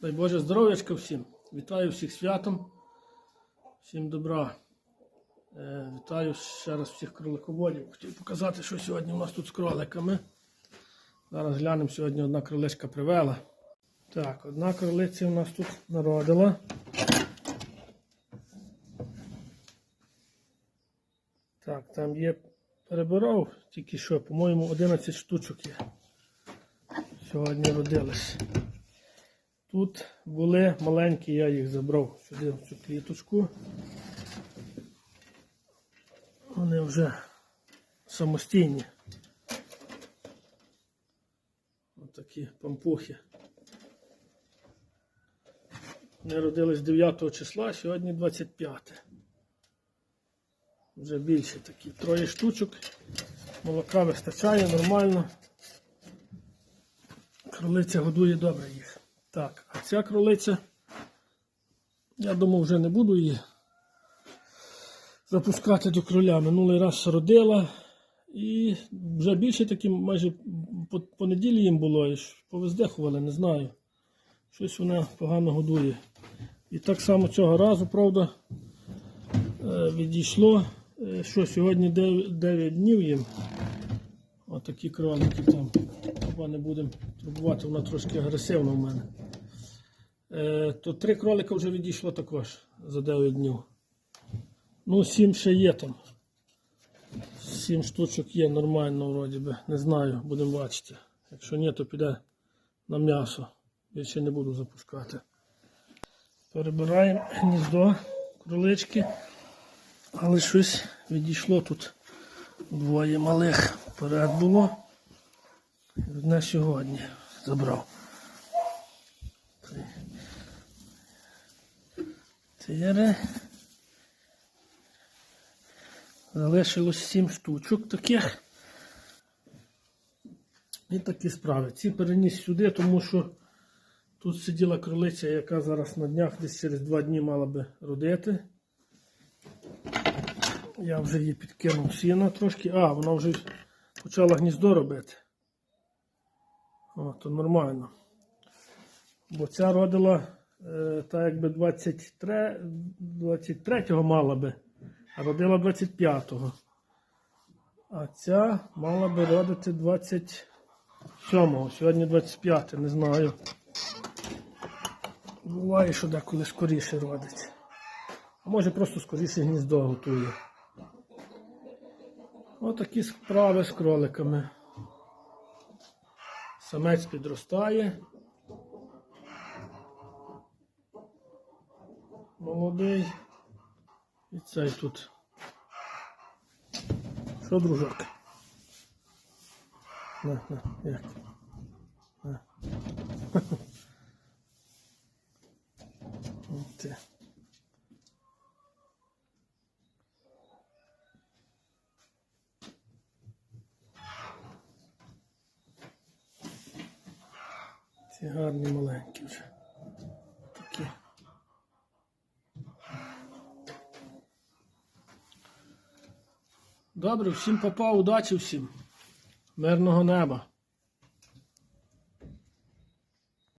Дай Боже здоров'ячка всім. Вітаю всіх святом. Всім добра. Е, вітаю ще раз всіх кролиководів. Хотів показати, що сьогодні у нас тут з кроликами. Зараз глянемо, сьогодні одна кроличка привела. Так, одна кролиця у нас тут народила. Так, там є перебирав, тільки що, по-моєму, 11 штучок є. Сьогодні родились. Тут були маленькі, я їх забрав сюди в цю кліточку. Вони вже самостійні. Ось такі пампухи. Вони родились 9 числа, сьогодні 25. Вже більше такі. Троє штучок. Молока вистачає нормально. Кролиця годує добре їх. Так, ця кролиця, я думав, вже не буду її запускати до кроля. Минулий раз родила. І вже більше такі, майже по, по неділі їм було, і ж не знаю. Щось вона погано годує. І так само цього разу, правда, е, відійшло. Е, Що сьогодні 9 днів їм. Отакі кролики там. Хіба не будемо турбувати, вона трошки агресивна в мене. Е, то три кролика вже відійшло також за 9 днів. Ну, сім ще є там. Сім штучок є нормально, вроді би. Не знаю, будемо бачити. Якщо ні, то піде на м'ясо. Більше не буду запускати. Перебираємо гніздо, кролички. Але щось відійшло тут. Двоє малих вперед було. Одне сьогодні забрав. 4. Залишилось 7 штучок таких. І такі справи. Ці переніс сюди, тому що тут сиділа кролиця, яка зараз на днях десь через 2 дні мала би родити. Я вже її підкинув сіна трошки. А, вона вже почала гніздо робити. О, то нормально. Бо ця родила е, так якби 23, 23-го мала би, а родила 25-го. А ця мала би родити 27-го. Сьогодні 25 не знаю. Буває, що деколи скоріше родить. А може просто скоріше гніздо готує. Отакі справи з кроликами. Самець підростає. Молодий. І цей тут. Що, дружок? На, на, як? На. Ці гарні маленькі вже. Добре, всім папа, удачі всім. Мирного неба.